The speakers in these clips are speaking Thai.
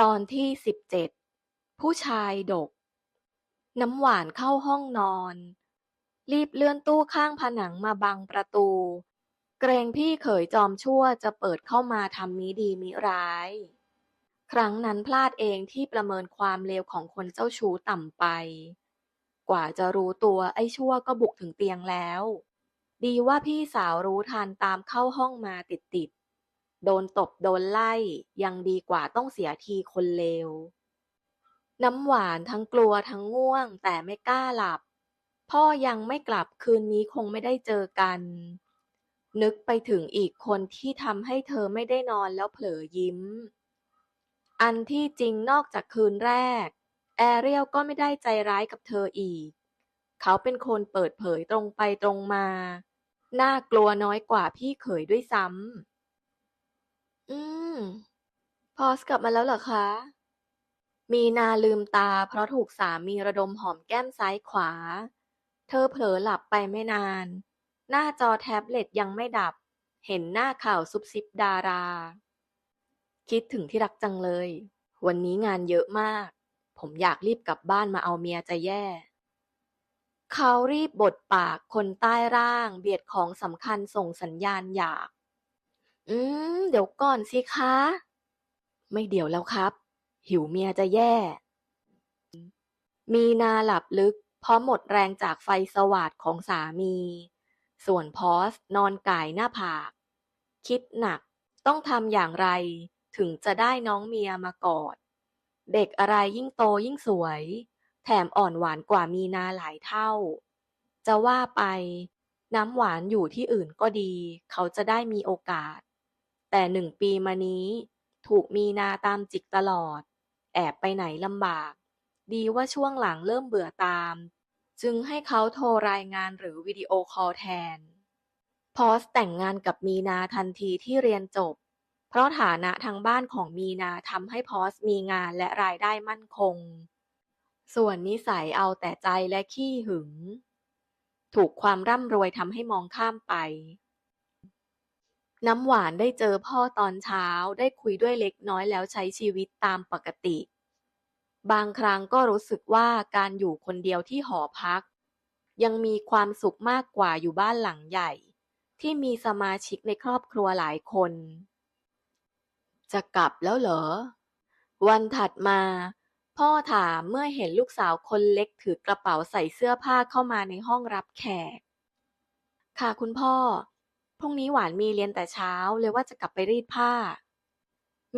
ตอนที่สิบเจ็ด ผู้ชายดก น้ำหวานเข้าห้องนอน รีบเลื่อนตู้ข้างผนังมาบังประตู เกรงพี่เขยจอมชั่วจะเปิดเข้ามาทำมิดีมิร้าย ครั้งนั้นพลาดเองที่ประเมินความเลวของคนเจ้าชู้ต่ำไป กว่าจะรู้ตัวไอ้ชั่วก็บุกถึงเตียงแล้ว ดีว่าพี่สาวรู้ทันตามเข้าห้องมาติดๆ โดนตบโดนไล่ ยังดีกว่าต้องเสียทีคนเลว น้ำหวานทั้งกลัวทั้งง่วง แต่ไม่กล้าหลับ พ่อยังไม่กลับคืนนี้คงไม่ได้เจอกัน นึกไปถึงอีกคนที่ทำให้เธอไม่ได้นอนแล้วเผลอยิ้ม อันที่จริงนอกจากคืนแรก แอเรียลก็ไม่ได้ใจร้ายกับเธออีก เขาเป็นคนเปิดเผยตรงไปตรงมา น่ากลัวน้อยกว่าพี่เขยด้วยซ้ำ อืม พอสกลับมาแล้วเหรอคะ มีนาลืมตาเพราะถูกสามีระดมหอมแก้มซ้ายขวา เธอเผลอหลับไปไม่นาน หน้าจอแท็บเล็ตยังไม่ดับ เห็นหน้าข่าวซุบซิบดารา คิดถึงที่รักจังเลย วันนี้งานเยอะมาก ผมอยากรีบกลับบ้านมาเอาเมียจะแย่ เขารีบบดปากคนใต้ร่าง เบียดของสำคัญส่งสัญญาณอยาก อืม เดี๋ยวก่อนสิคะ ไม่เดี๋ยวแล้วครับ หิวเมียจะแย่ มีนาหลับลึก เพราะหมดแรงจากไฟสวาดของสามี ส่วนพอสนอนก่ายหน้าผาก คิดหนักต้องทำอย่างไร ถึงจะได้น้องเมียมากอด เด็กอะไรยิ่งโตยิ่งสวย แถมอ่อนหวานกว่ามีนาหลายเท่า จะว่าไป น้ำหวานอยู่ที่อื่นก็ดี เขาจะได้มีโอกาส แต่หนึ่งปีมานี้ ถูกมีนาตามจิกตลอด แอบไปไหนลำบาก ดีว่าช่วงหลังเริ่มเบื่อตาม จึงให้เขาโทรรายงานหรือวิดีโอคอลแทน พอสแต่งงานกับมีนาทันทีที่เรียนจบ เพราะฐานะทางบ้านของมีนาทำให้พอสมีงานและรายได้มั่นคง ส่วนนิสัยเอาแต่ใจและขี้หึง ถูกความร่ำรวยทำให้มองข้ามไป น้ำหวานได้เจอพ่อตอนเช้า ได้คุยด้วยเล็กน้อยแล้วใช้ชีวิตตามปกติ บางครั้งก็รู้สึกว่าการอยู่คนเดียวที่หอพัก ยังมีความสุขมากกว่าอยู่บ้านหลังใหญ่ ที่มีสมาชิกในครอบครัวหลายคน จะกลับแล้วเหรอ วันถัดมา พ่อถามเมื่อเห็นลูกสาวคนเล็กถือกระเป๋าใส่เสื้อผ้าเข้ามาในห้องรับแขก ค่ะคุณพ่อ พรุ่งนี้หวานมีเรียนแต่เช้าเลยว่าจะกลับไปรีดผ้า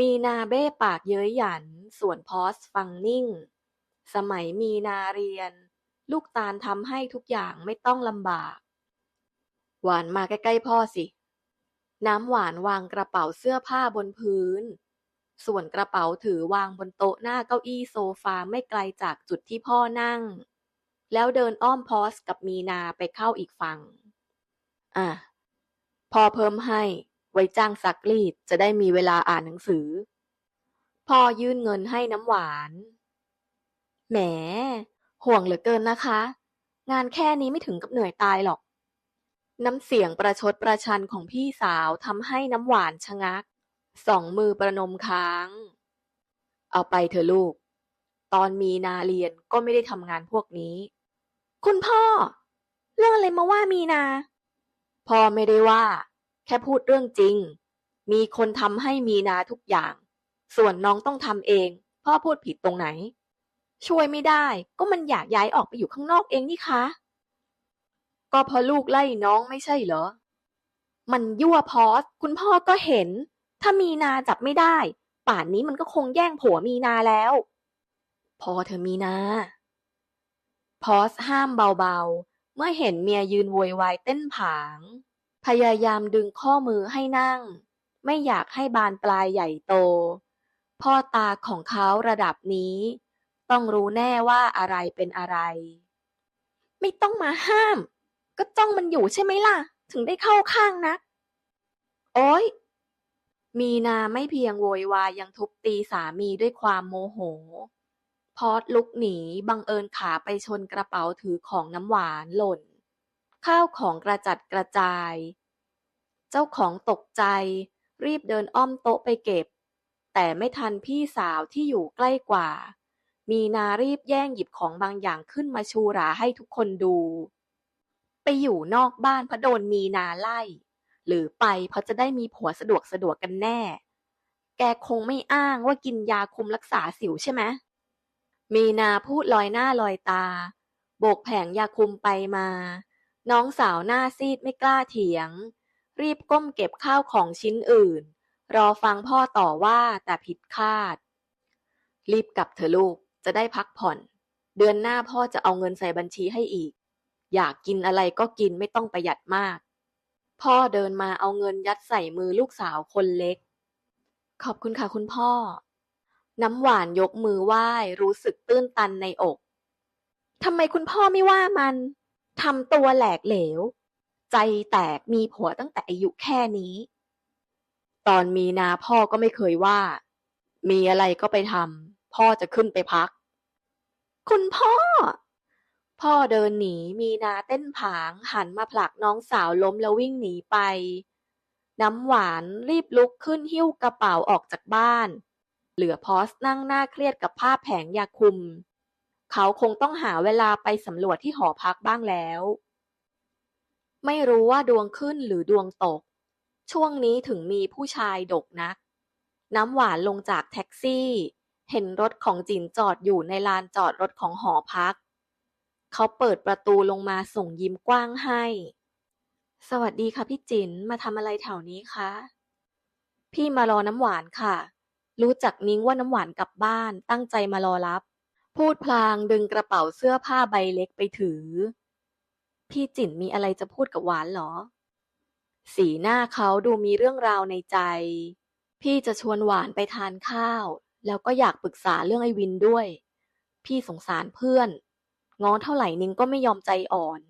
มีนาเบ้ปากเย้ยหยัน ส่วนพอสฟังนิ่ง สมัยมีนาเรียน ลูกตาลทำให้ทุกอย่างไม่ต้องลำบาก หวานมาใกล้ๆพ่อสิ น้ำหวานวางกระเป๋าเสื้อผ้าบนพื้น ส่วนกระเป๋าถือวางบนโต๊ะหน้าเก้าอี้โซฟาไม่ไกลจากจุดที่พ่อนั่ง แล้วเดินอ้อมพอสกับมีนาไปเข้าอีกฝั่ง อะ พ่อเพิ่มให้ ไว้จ้างซักรีดจะได้มีเวลาอ่านหนังสือ พ่อยื่นเงินให้น้ำหวาน แหม ห่วงเหลือเกินนะคะ งานแค่นี้ไม่ถึงกับเหนื่อยตายหรอก น้ำเสียงประชดประชันของพี่สาวทำให้น้ำหวานชะงัก สองมือประนมค้าง เอาไปเถอะลูก ตอนมีนาเรียนก็ไม่ได้ทำงานพวกนี้ คุณพ่อ เรื่องอะไรมาว่ามีนา พ่อไม่ได้ว่า แค่พูดเรื่องจริง มีคนทำให้มีนาทุกอย่าง ส่วนน้องต้องทำเอง พ่อพูดผิดตรงไหน ช่วยไม่ได้ก็มันอยากย้ายออกไปอยู่ข้างนอกเองนี่คะ ก็เพราะลูกไล่น้องไม่ใช่เหรอ มันยั่วพอสคุณพ่อก็เห็น ถ้ามีนาจับไม่ได้ ป่านนี้มันก็คงแย่งผัวมีนาแล้ว พอเธอมีนาพอสห้ามเบาๆ เมื่อเห็นเมียยืนโวยวายเต้นผาง พยายามดึงข้อมือให้นั่ง ไม่อยากให้บานปลายใหญ่โต พ่อตาของเขาระดับนี้ ต้องรู้แน่ว่าอะไรเป็นอะไร ไม่ต้องมาห้าม ก็จ้องมันอยู่ใช่ไหมล่ะ ถึงได้เข้าข้างนักโอ๊ยมีนาไม่เพียงโวยวายยังทุบตีสามีด้วยความโมโห พอดลุกหนี บังเอิญขาไปชนกระเป๋าถือของน้ำหวานหล่น ข้าวของกระจัดกระจาย เจ้าของตกใจ รีบเดินอ้อมโต๊ะไปเก็บ แต่ไม่ทันพี่สาวที่อยู่ใกล้กว่า มีนารีบแย่งหยิบของบางอย่างขึ้นมาชูราให้ทุกคนดู ไปอยู่นอกบ้านเพราะโดนมีนาไล่ หรือไปเพราะจะได้มีผัวสะดวกสะดวกกันแน่ แกคงไม่อ้างว่ากินยาคุมรักษาสิวใช่ไหม มีนาพูดลอยหน้าลอยตา โบกแผงยาคุมไปมา น้องสาวหน้าซีดไม่กล้าเถียง รีบก้มเก็บข้าวของชิ้นอื่น รอฟังพ่อต่อว่าแต่ผิดคาด รีบกลับเถอะลูกจะได้พักผ่อน เดือนหน้าพ่อจะเอาเงินใส่บัญชีให้อีก อยากกินอะไรก็กินไม่ต้องประหยัดมาก พ่อเดินมาเอาเงินยัดใส่มือลูกสาวคนเล็ก ขอบคุณค่ะคุณพ่อ น้ำหวานยกมือไหว้รู้สึกตื้นตันในอก ทำไมคุณพ่อไม่ว่ามัน ทำตัวแหลกเหลว ใจแตกมีผัวตั้งแต่อายุแค่นี้ ตอนมีนาพ่อก็ไม่เคยว่า มีอะไรก็ไปทำพ่อจะขึ้นไปพัก คุณพ่อ พ่อเดินหนีมีนาเต้นผางหันมาผลักน้องสาวล้มแล้ววิ่งหนีไป น้ำหวานรีบลุกขึ้นหิ้วกระเป๋าออกจากบ้าน เหลือพอสนั่งหน้าเครียดกับผ้าแผงยาคุม เขาคงต้องหาเวลาไปสำรวจที่หอพักบ้างแล้ว ไม่รู้ว่าดวงขึ้นหรือดวงตก ช่วงนี้ถึงมีผู้ชายดกนัก น้ำหวานลงจากแท็กซี่ เห็นรถของจินจอดอยู่ในลานจอดรถของหอพัก เขาเปิดประตูลงมาส่งยิ้มกว้างให้ สวัสดีค่ะพี่จินมาทำอะไรแถวนี้คะ พี่มารอน้ำหวานค่ะ รู้จักนิ้งว่าน้ำหวานกลับบ้านตั้งใจมารอรับ พูดพลางดึงกระเป๋าเสื้อผ้าใบเล็กไปถือ พี่จิ๋นมีอะไรจะพูดกับหวานเหรอ สีหน้าเขาดูมีเรื่องราวในใจ พี่จะชวนหวานไปทานข้าว แล้วก็อยากปรึกษาเรื่องไอ้วินด้วย พี่สงสารเพื่อน ง้อเท่าไหร่นิ้งก็ไม่ยอมใจอ่อน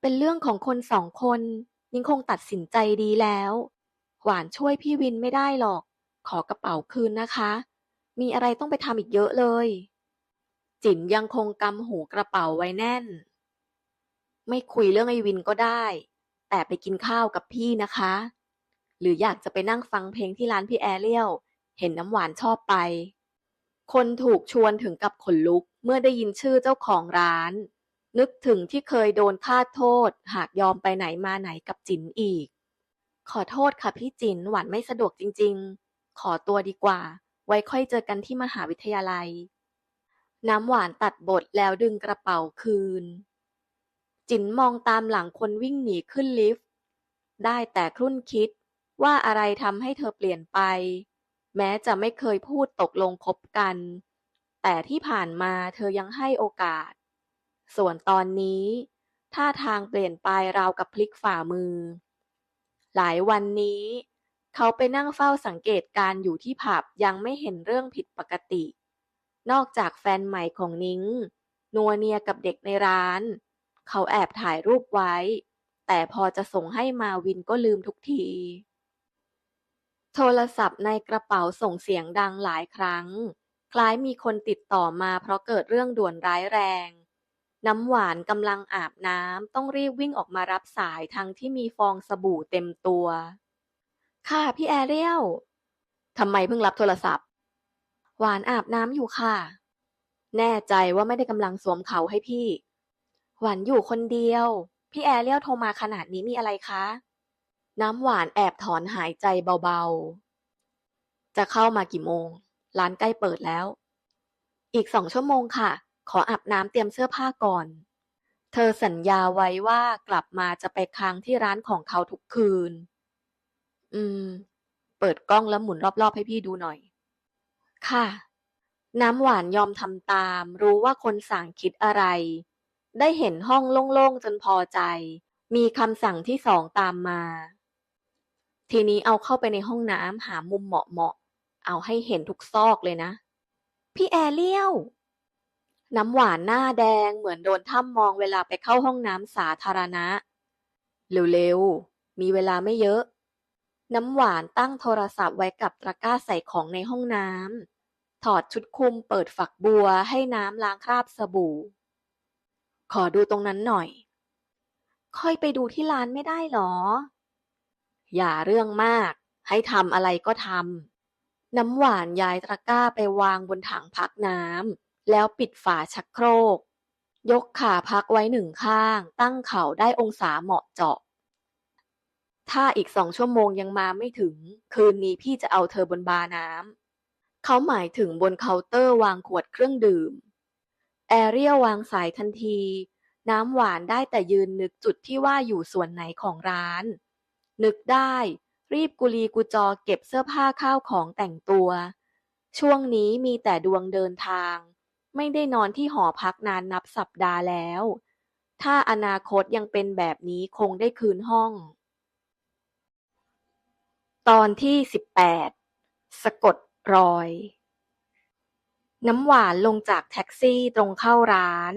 เป็นเรื่องของคนสองคน นิ้งคงตัดสินใจดีแล้ว หวานช่วยพี่วินไม่ได้หรอก ขอกระเป๋าคืนนะคะ มีอะไรต้องไปทำอีกเยอะเลย จิ๋มยังคงกำหูกระเป๋าไว้แน่น ไม่คุยเรื่องไอ้วินก็ได้ แต่ไปกินข้าวกับพี่นะคะ หรืออยากจะไปนั่งฟังเพลงที่ร้านพี่แอเรียลเห็นน้ำหวานชอบไป คนถูกชวนถึงกับขนลุกเมื่อได้ยินชื่อเจ้าของร้าน นึกถึงที่เคยโดนฆ่าโทษ หากยอมไปไหนมาไหนกับจินอีก ขอโทษค่ะพี่จินหวานไม่สะดวกจริง ๆ ขอตัวดีกว่า ไว้ค่อยเจอกันที่มหาวิทยาลัย น้ำหวานตัดบทแล้วดึงกระเป๋าคืน จินมองตามหลังคนวิ่งหนีขึ้นลิฟต์ ได้แต่ครุ่นคิดว่าอะไรทำให้เธอเปลี่ยนไป แม้จะไม่เคยพูดตกลงคบกัน แต่ที่ผ่านมาเธอยังให้โอกาส ส่วนตอนนี้ท่าทางเปลี่ยนไปราวกับพลิกฝ่ามือ หลายวันนี้ เขาไปนั่งเฝ้าสังเกตการอยู่ที่ผับยังไม่เห็นเรื่องผิดปกติ นอกจากแฟนใหม่ของนิ้ง นัวเนียกับเด็กในร้าน เขาแอบถ่ายรูปไว้ แต่พอจะส่งให้มาวินก็ลืมทุกที โทรศัพท์ในกระเป๋าส่งเสียงดังหลายครั้ง คล้ายมีคนติดต่อมาเพราะเกิดเรื่องด่วนร้ายแรง น้ำหวานกำลังอาบน้ำต้องรีบวิ่งออกมารับสายทั้งที่มีฟองสบู่เต็มตัว ค่ะพี่แอเรียลทำไมเพิ่งรับโทรศัพท์ หวานอาบน้ำอยู่ค่ะ แน่ใจว่าไม่ได้กำลังสวมเขาให้พี่ หวานอยู่คนเดียว พี่แอเรียลโทรมาขนาดนี้มีอะไรคะ น้ำหวานแอบถอนหายใจเบาๆ จะเข้ามากี่โมง ร้านใกล้เปิดแล้ว อีกสองชั่วโมงค่ะ ขออาบน้ำเตรียมเสื้อผ้าก่อน เธอสัญญาไว้ว่ากลับมาจะไปค้างที่ร้านของเขาทุกคืน อืม เปิดกล้องแล้วหมุนรอบๆให้พี่ดูหน่อย ค่ะ น้ำหวานยอมทำตาม รู้ว่าคนสั่งคิดอะไร ได้เห็นห้องโล่งๆจนพอใจ มีคำสั่งที่สองตามมา ทีนี้เอาเข้าไปในห้องน้ำหามุมเหมาะๆ เอาให้เห็นทุกซอกเลยนะ พี่แอเรียลน้ำหวานหน้าแดงเหมือนโดนถ้ำมองเวลาไปเข้าห้องน้ำสาธารณะ เร็วๆ มีเวลาไม่เยอะ น้ำหวานตั้งโทรศัพท์ไว้กับตะกร้าใส่ของในห้องน้ำ ถอดชุดคลุมเปิดฝักบัวให้น้ำล้างคราบสบู่ ขอดูตรงนั้นหน่อย ค่อยไปดูที่ร้านไม่ได้หรอ อย่าเรื่องมาก ให้ทำอะไรก็ทำ น้ำหวานย้ายตะกร้าไปวางบนถังพักน้ำ แล้วปิดฝาชักโครก ยกขาพักไว้หนึ่งข้าง ตั้งเข่าได้องศาเหมาะเจาะ ถ้าอีกสองชั่วโมงยังมาไม่ถึง คืนนี้พี่จะเอาเธอบนบาน้ำเขาหมายถึงบนเคาน์เตอร์วางขวดเครื่องดื่ม แอเรียวางสายทันที น้ำหวานได้แต่ยืนนึกจุดที่ว่าอยู่ส่วนไหนของร้าน นึกได้ รีบกุลีกุจอเก็บเสื้อผ้าข้าวของแต่งตัว ช่วงนี้มีแต่ดวงเดินทาง ไม่ได้นอนที่หอพักนานนับสัปดาห์แล้ว ถ้าอนาคตยังเป็นแบบนี้คงได้คืนห้อง ตอนที่สิบแปดสะกดรอย น้ำหวานลงจากแท็กซี่ตรงเข้าร้าน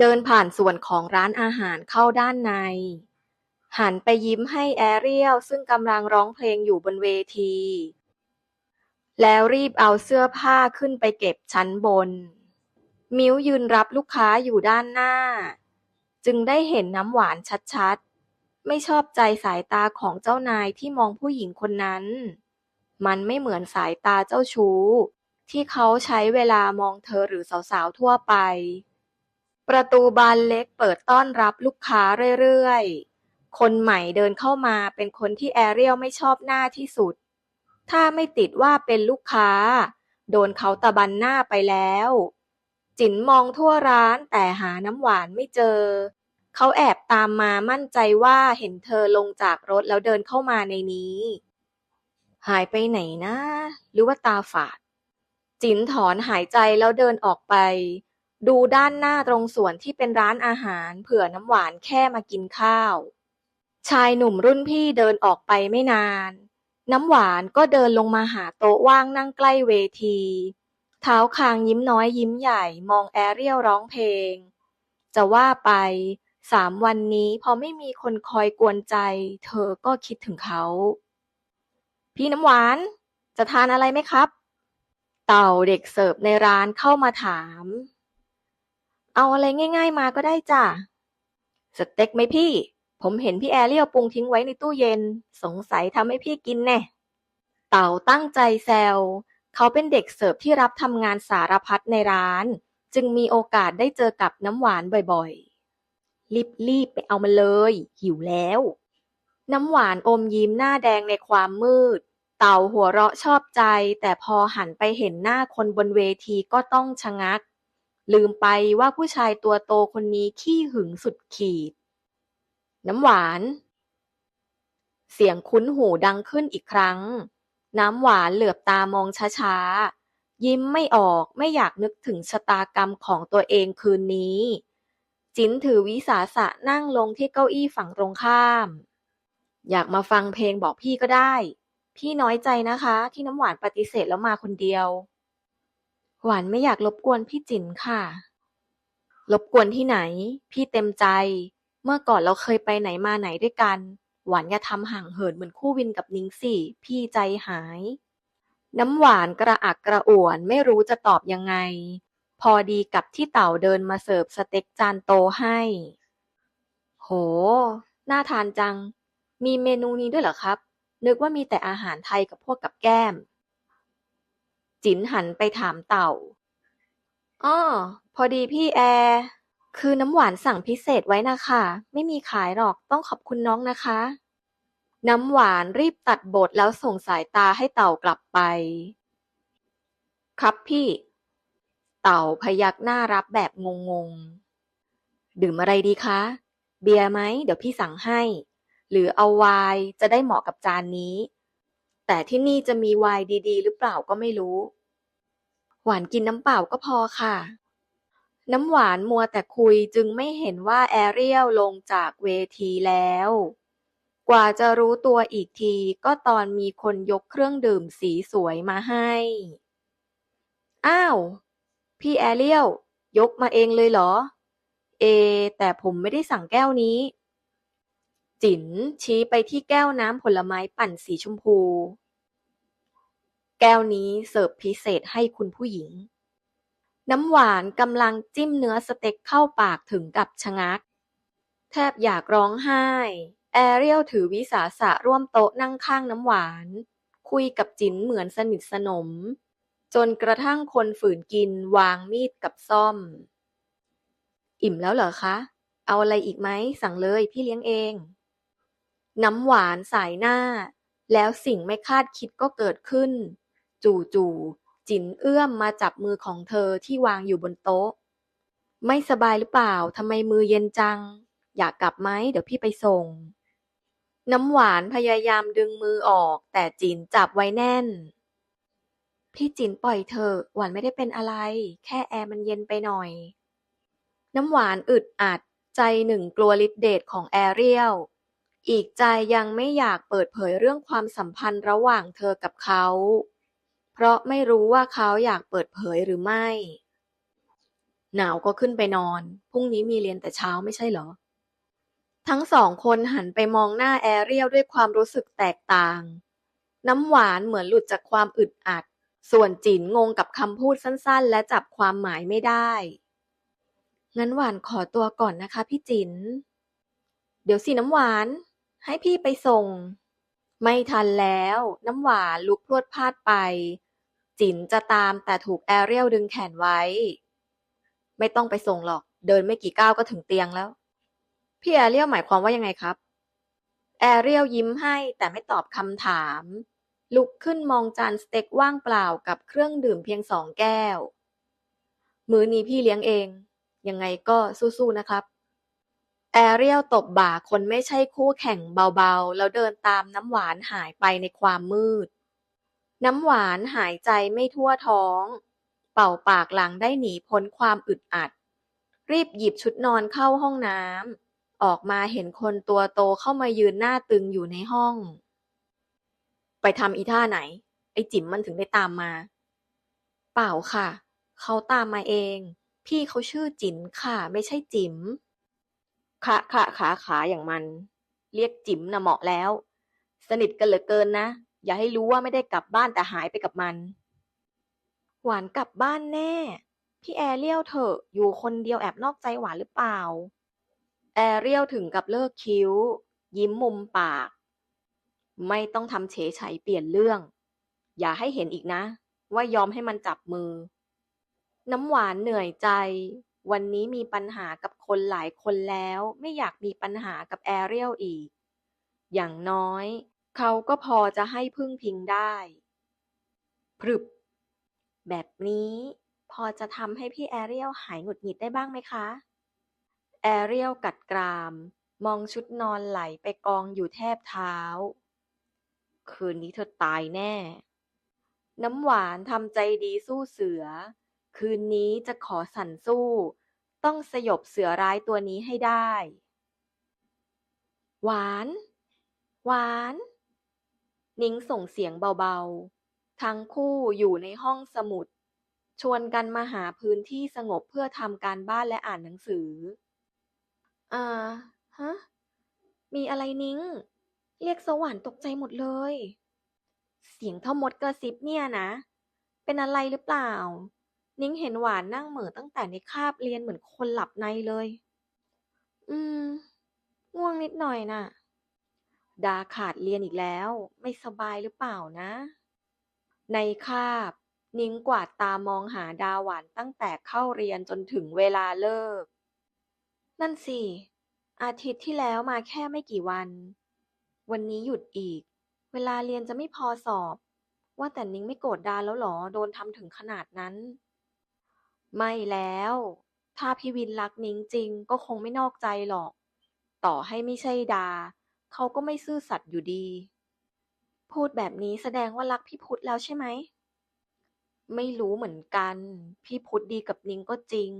เดินผ่านส่วนของร้านอาหารเข้าด้านใน หันไปยิ้มให้แอเรียลซึ่งกำลังร้องเพลงอยู่บนเวที แล้วรีบเอาเสื้อผ้าขึ้นไปเก็บชั้นบน มิ้วยืนรับลูกค้าอยู่ด้านหน้า จึงได้เห็นน้ำหวานชัด ไม่ชอบใจสายตาของเจ้านายที่มองผู้หญิงคนนั้น มันไม่เหมือนสายตาเจ้าชู้ ที่เขาใช้เวลามองเธอหรือสาวๆทั่วไป ประตูบานเล็กเปิดต้อนรับลูกค้าเรื่อยๆ คนใหม่เดินเข้ามาเป็นคนที่แอเรียลไม่ชอบหน้าที่สุด ถ้าไม่ติดว่าเป็นลูกค้า โดนเขาตะบันหน้าไปแล้ว จิ๋นมองทั่วร้านแต่หาน้ำหวานไม่เจอ เขาแอบตามมามั่นใจว่าเห็นเธอลงจากรถแล้วเดินเข้ามาในนี้ หายไปไหนนะ หรือว่าตาฝาด จินถอนหายใจแล้วเดินออกไป ดูด้านหน้าตรงส่วนที่เป็นร้านอาหารเผื่อน้ำหวานแค่มากินข้าว ชายหนุ่มรุ่นพี่เดินออกไปไม่นาน น้ำหวานก็เดินลงมาหาโต๊ะว่างนั่งใกล้เวทีเท้าคางยิ้มน้อยยิ้มใหญ่มองแอเรียลร้องเพลง จะว่าไป สามวันนี้พอไม่มีคนคอยกวนใจ เธอก็คิดถึงเขา พี่น้ำหวาน จะทานอะไรไหมครับ เต่าเด็กเสิร์ฟในร้านเข้ามาถาม เอาอะไรง่าย ๆ มาก็ได้จ้ะ สเต็กไหมพี่ ผมเห็นพี่แอเรียลปรุงทิ้งไว้ในตู้เย็น สงสัยทำให้พี่กินแน่ เต่าตั้งใจแซว เขาเป็นเด็กเสิร์ฟที่รับทำงานสารพัดในร้าน จึงมีโอกาสได้เจอกับน้ำหวานบ่อยๆ รีบๆไปเอามาเลย หิวแล้ว น้ำหวานอมยิ้มหน้าแดงในความมืด เต่าหัวเราะชอบใจ แต่พอหันไปเห็นหน้าคนบนเวทีก็ต้องชะงัก ลืมไปว่าผู้ชายตัวโตคนนี้ขี้หึงสุดขีด น้ำหวาน เสียงคุ้นหูดังขึ้นอีกครั้ง น้ำหวานเหลือบตามองช้าๆยิ้มไม่ออกไม่อยากนึกถึงชะตากรรมของตัวเองคืนนี้ จินถือวิสาสะนั่งลงที่เก้าอี้ฝั่งตรงข้าม อยากมาฟังเพลงบอกพี่ก็ได้ พี่น้อยใจนะคะ ที่น้ำหวานปฏิเสธแล้วมาคนเดียว หวานไม่อยากรบกวนพี่จินค่ะ รบกวนที่ไหน พี่เต็มใจ เมื่อก่อนเราเคยไปไหนมาไหนด้วยกัน หวานอย่าทำห่างเหินเหมือนคู่วินกับนิ้งสิ พี่ใจหาย น้ำหวานกระอักกระอ่วนไม่รู้จะตอบยังไง พอดีกับที่เต่าเดินมาเสิร์ฟสเต็กจานโตให้ โห น่าทานจัง มีเมนูนี้ด้วยเหรอครับ นึกว่ามีแต่อาหารไทยกับพวกกับแก้ม จินหันไปถามเต่า อ้อ พอดีพี่แอร์คือน้ำหวานสั่งพิเศษไว้นะคะ ไม่มีขายหรอกต้องขอบคุณน้องนะคะ น้ำหวานรีบตัดบทแล้วส่งสายตาให้เต่ากลับไป ครับพี่ เต่าพยักหน้ารับแบบงงๆ ดื่มอะไรดีคะ เบียร์ไหม เดี๋ยวพี่สั่งให้ หรือเอาไวน์จะได้เหมาะกับจานนี้ แต่ที่นี่จะมีไวน์ดี ๆ หรือเปล่าก็ไม่รู้ หวานกินน้ำเปล่าก็พอค่ะ น้ำหวานมัวแต่คุยจึงไม่เห็นว่าแอเรียลลงจากเวทีแล้ว กว่าจะรู้ตัวอีกทีก็ตอนมีคนยกเครื่องดื่มสีสวยมาให้ อ้าว พี่แอเรียล ยกมาเองเลยเหรอ เอ แต่ผมไม่ได้สั่งแก้วนี้ จิ๋นชี้ไปที่แก้วน้ำผลไม้ปั่นสีชมพู แก้วนี้เสิร์ฟพิเศษให้คุณผู้หญิง น้ำหวานกำลังจิ้มเนื้อสเต็กเข้าปากถึงกับชะงัก แทบอยากร้องไห้ แอเรียลถือวิสาสะร่วมโต๊ะนั่งข้างน้ำหวาน คุยกับจิ๋นเหมือนสนิทสนม จนกระทั่งคนฝืนกินวางมีดกับซ่อม อิ่มแล้วเหรอคะ เอาอะไรอีกไหมสั่งเลยพี่เลี้ยงเอง น้ำหวานสายหน้า แล้วสิ่งไม่คาดคิดก็เกิดขึ้น จู่ๆจินเอื้อมมาจับมือของเธอที่วางอยู่บนโต๊ะ ไม่สบายหรือเปล่าทำไมมือเย็นจัง อยากกลับไหมเดี๋ยวพี่ไปส่งน้ำหวานพยายามดึงมือออก แต่จินจับไว้แน่น พี่จินปล่อยเถอะ หวานไม่ได้เป็นอะไร แค่แอร์มันเย็นไปหน่อย น้ำหวานอึดอัด ใจหนึ่งกลัวฤทธิ์เดชของแอเรียล อีกใจยังไม่อยากเปิดเผยเรื่องความสัมพันธ์ระหว่างเธอกับเขา เพราะไม่รู้ว่าเขาอยากเปิดเผยหรือไม่ หนาวก็ขึ้นไปนอน พรุ่งนี้มีเรียนแต่เช้าไม่ใช่เหรอ ทั้งสองคนหันไปมองหน้าแอเรียลด้วยความรู้สึกแตกต่าง น้ำหวานเหมือนหลุดจากความอึดอัด ส่วนจินงงกับคำพูดสั้นๆ และจับความหมายไม่ได้ งั้นหวานขอตัวก่อนนะคะพี่จิน เดี๋ยวสิน้ำหวาน ให้พี่ไปส่ง ไม่ทันแล้ว น้ำหวานลุกพรวดพลาดไป จินจะตามแต่ถูกแอเรียลดึงแขนไว้ ไม่ต้องไปส่งหรอก เดินไม่กี่ก้าวก็ถึงเตียงแล้ว พี่แอเรียลหมายความว่ายังไงครับ แอเรียลยิ้มให้แต่ไม่ตอบคำถาม ลุกขึ้นมองจานสเต็กว่างเปล่ากับเครื่องดื่มเพียงสองแก้ว มื้อนี้พี่เลี้ยงเอง ยังไงก็สู้ๆนะครับ แอเรียลตบบ่าคนไม่ใช่คู่แข่งเบาๆ แล้วเดินตามน้ำหวานหายไปในความมืด น้ำหวานหายใจไม่ทั่วท้อง เป่าปากหลังได้หนีพ้นความอึดอัด รีบหยิบชุดนอนเข้าห้องน้ำออกมาเห็นคนตัวโตเข้ามายืนหน้าตึงอยู่ในห้อง ไปทำอีท่าไหน ไอ้จิ๋มมันถึงได้ตามมา เปล่าค่ะ เขาตามมาเอง พี่เขาชื่อจิ๋นค่ะ ไม่ใช่จิ๋มคะคะขาขาอย่างมัน เรียกจิ๋มนะเหมาะแล้ว สนิทกันเหลือเกินนะ อย่าให้รู้ว่าไม่ได้กลับบ้านแต่หายไปกับมัน หวานกลับบ้านแน่ พี่แอเรียลเถอะอยู่คนเดียวแอบนอกใจหวานหรือเปล่า แอเรียลถึงกับเลิกคิ้ว ยิ้มมุมปาก ไม่ต้องทำเฉยไฉเปลี่ยนเรื่อง อย่าให้เห็นอีกนะ ว่ายอมให้มันจับมือ น้ำหวานเหนื่อยใจ วันนี้มีปัญหากับคนหลายคนแล้ว ไม่อยากมีปัญหากับแอเรียลอีก อย่างน้อย เขาก็พอจะให้พึ่งพิงได้ พรึบ แบบนี้พอจะทำให้พี่แอเรียลหายหงุดหงิดได้บ้างไหมคะ แอเรียลกัดกราม มองชุดนอนไหลไปกองอยู่แทบเท้า คืนนี้เธอตายแน่ น้ำหวานทำใจดีสู้เสือ คืนนี้จะขอสั่นสู้ ต้องสยบเสือร้ายตัวนี้ให้ได้ หวาน หวาน นิ้งส่งเสียงเบาๆ ทั้งคู่อยู่ในห้องสมุด ชวนกันมาหาพื้นที่สงบเพื่อทำการบ้านและอ่านหนังสือ อ่า ฮะ มีอะไรนิ้ง เรียกสวรรค์ตกใจหมดเลย เสียงเท่ามดกระซิบเนี่ยนะ เป็นอะไรหรือเปล่า นิ้งเห็นหวานนั่งเหม่อตั้งแต่ในคาบเรียนเหมือนคนหลับในเลย อืม ง่วงนิดหน่อยน่ะ ดาขาดเรียนอีกแล้ว ไม่สบายหรือเปล่านะ ในคาบ นิ้งกวาดตามองหาดาหวานตั้งแต่เข้าเรียนจนถึงเวลาเลิก นั่นสิ อาทิตย์ที่แล้วมาแค่ไม่กี่วัน วันนี้หยุดอีก เวลาเรียนจะไม่พอสอบ ว่าแต่นิ้งไม่โกรธดาแล้วหรอ โดนทำถึงขนาดนั้น ไม่แล้ว ถ้าพี่วินรักนิ้งจริงก็คงไม่นอกใจหรอก ต่อให้ไม่ใช่ดา เขาก็ไม่ซื่อสัตย์อยู่ดี พูดแบบนี้แสดงว่ารักพี่พุทธแล้วใช่ไหม ไม่รู้เหมือนกัน พี่พุทธดีกับนิ้งก็จริง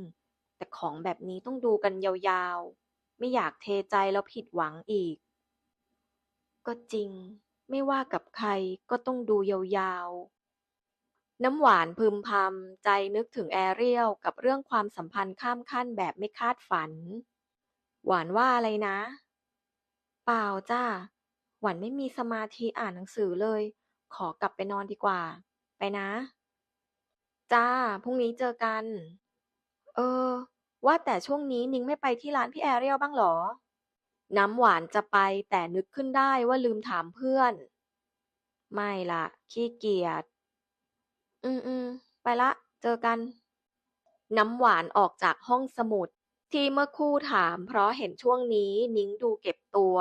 แต่ของแบบนี้ต้องดูกันยาวๆ ไม่อยากเทใจแล้วผิดหวังอีก ก็จริง ไม่ว่ากับใครก็ต้องดูยาวๆ น้ำหวานพึมพำใจนึกถึงแอเรียลกับเรื่องความสัมพันธ์ข้ามขั้นแบบไม่คาดฝัน หวานว่าอะไรนะ เปล่าจ้า หวานไม่มีสมาธิอ่านหนังสือเลย ขอกลับไปนอนดีกว่า ไปนะ จ้า พรุ่งนี้เจอกัน เออ ว่าแต่ช่วงนี้นิ้งไม่ไปที่ร้านพี่แอเรียลบ้างหรอ น้ำหวานจะไปแต่นึกขึ้นได้ว่าลืมถามเพื่อน ไม่ล่ะขี้เกียจ อืมๆไปละ เจอกัน น้ำหวานออกจากห้องสมุด ที่เมื่อคู่ถามเพราะเห็นช่วงนี้นิ้งดูเก็บตัว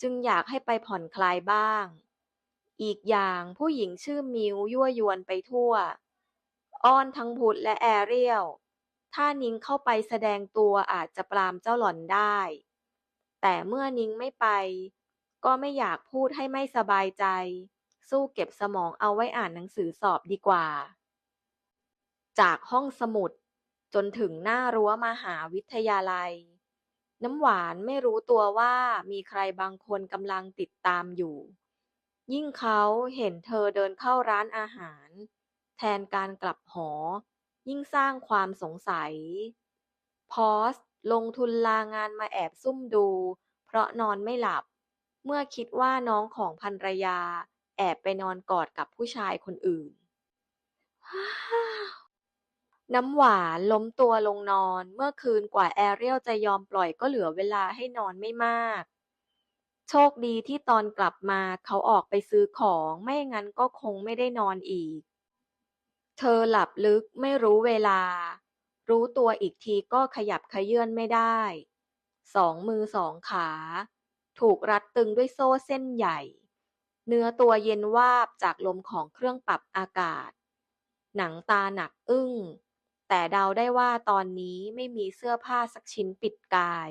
จึงอยากให้ไปผ่อนคลายบ้าง อีกอย่างผู้หญิงชื่อมิวยั่วยวนไปทั่ว อ้อนทั้งพุธและแอเรียลถ้านิ้งเข้าไปแสดงตัวอาจจะปรามเจ้าหล่อนได้ แต่เมื่อนิ้งไม่ไป ก็ไม่อยากพูดให้ไม่สบายใจ สู้เก็บสมองเอาไว้อ่านหนังสือสอบดีกว่า จากห้องสมุด จนถึงหน้ารั้วมหาวิทยาลัย น้ำหวานไม่รู้ตัวว่ามีใครบางคนกำลังติดตามอยู่ ยิ่งเขาเห็นเธอเดินเข้าร้านอาหาร แทนการกลับหอ ยิ่งสร้างความสงสัยพอส ลงทุนลางานมาแอบซุ่มดู เพราะนอนไม่หลับ เมื่อคิดว่าน้องของภรรยา แอบไปนอนกอดกับผู้ชายคนอื่น น้ำหวานล้มตัวลงนอน เมื่อคืนกว่าแอเรียลจะยอมปล่อยก็เหลือเวลาให้นอนไม่มาก โชคดีที่ตอนกลับมาเขาออกไปซื้อของไม่งั้นก็คงไม่ได้นอนอีก เธอหลับลึกไม่รู้เวลา รู้ตัวอีกทีก็ขยับเขยื้อนไม่ได้ สองมือสองขา ถูกรัดตึงด้วยโซ่เส้นใหญ่ เนื้อตัวเย็นวาบจากลมของเครื่องปรับอากาศ หนังตาหนักอึ้ง แต่เดาได้ว่าตอนนี้ไม่มีเสื้อผ้าสักชิ้นปิดกาย